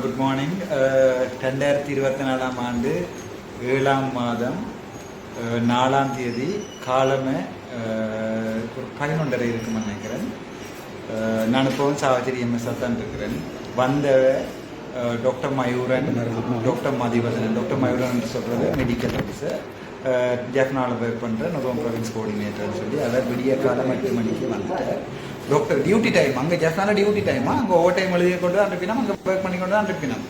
Good morning ரெண்டாயிரத்தி இருபத்தி நாலாம் ஆண்டு ஏழாம் மாதம் அஹ், நாலாம் தேதி காலமே ஒரு பதினொன்றரை இருக்குன்னு நினைக்கிறேன். நான் இப்போவும் சாவச்சேரி எம்எஸ்ஆர் தான் இருக்கிறேன். வந்த doctor Mayuran doctor Mathivathanan doctor Mayuran சொல்கிறது மெடிக்கல் ஆஃபீஸர் ஜெஃப்னாவில் ஒர்க் பண்ணுற நவம் ப்ரொவின்ஸ் கோஆர்டினேட்டர்னு சொல்லி அதை விடிய காலம் எட்டு மணிக்கு வந்துட்டேன் டாக்டர் டியூட்டி டைம் அங்கே ஜெஃப்னால டியூட்டி டைமா அங்கே ஓவர் டைம் எழுதி கொண்டு அனுப்பினோம் அங்கே ஒர்க் பண்ணி கொண்டு அனுப்பினோம்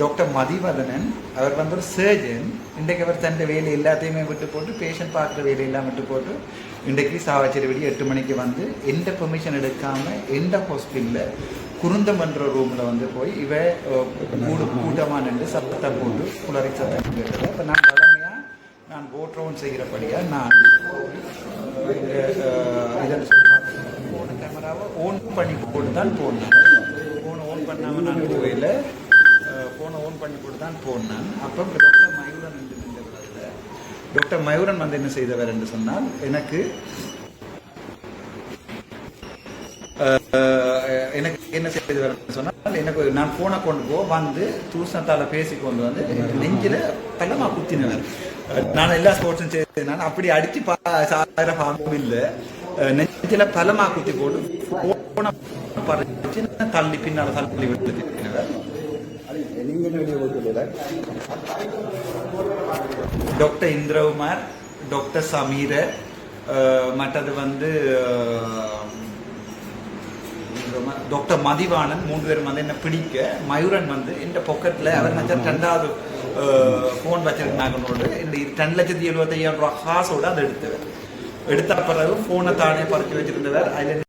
டாக்டர் மதிவதனன் அவர் வந்து ஒரு சர்ஜன் இன்றைக்கு அவர் தன் வேலை எல்லாத்தையுமே விட்டு போட்டு பேஷண்ட் பார்க்குற வேலையெல்லாம் விட்டு போட்டு இன்றைக்கு சாவச்சேரி விடிய எட்டு மணிக்கு வந்து எந்த பெர்மிஷன் எடுக்காமல் எந்த ஹாஸ்பிட்டலில் குருந்தமன்ற ரூமில் வந்து போய் இவ கூட கூடு கூட்டமாக நின்று சத்தம் போட்டு குளறி சத்தம் கேட்டது. அப்போ நான் போற்றவும் நான் செய்கிறபடியாக நான் இதன் கேமராவை ஓன் பண்ணி போட்டு தான் போனேன். ஃபோனை ஓன் பண்ணாமல் நான் போயில ஃபோனை ஓன் பண்ணி போட்டு தான் போனேன். அப்போ டாக்டர் மயூரன் என்று நின்றவர் டாக்டர் மயூரன் வந்து என்ன செய்தவர் என்று சொன்னால் எனக்கு எனக்கு என்ன செய்தவர் சொன்னால் எனக்கு நான் ஃபோனை கொண்டு போ வந்து தூசணத்தால பேசி கொண்டு வந்து நெஞ்சில பள்ளமா குத்தினவர் நான். எல்லா ஸ்போர்ட்ஸும் செய்தேன் அப்படி அடிச்சு பா சாகிற பாம்பு இல்லை. நெஞ்சில பலமா குத்தி போட்டு போன பறிச்சு தள்ளி பின்னால தள்ளி விட்டு திட்டினவர் டாக்டர் இந்திரகுமார் டாக்டர் சமீர மற்றது வந்து அஹ், டாக்டர் மதிவாணன் மூன்று பேரும் வந்து என்ன பிடிக்க. மயூரன் வந்து இந்த பொக்கெட்ல அவர் நினைச்சா ரெண்டாவது ஃபோன் வச்சிருந்தாங்கன்னோடு இந்த ரெண்டு லட்சத்தி எழுபத்தையாயிரம் ரூபா காசோட அதை எடுத்தவர். எடுத்த பிறகு ஃபோனை தானே பறிச்சு வச்சிருந்தவர். அதில்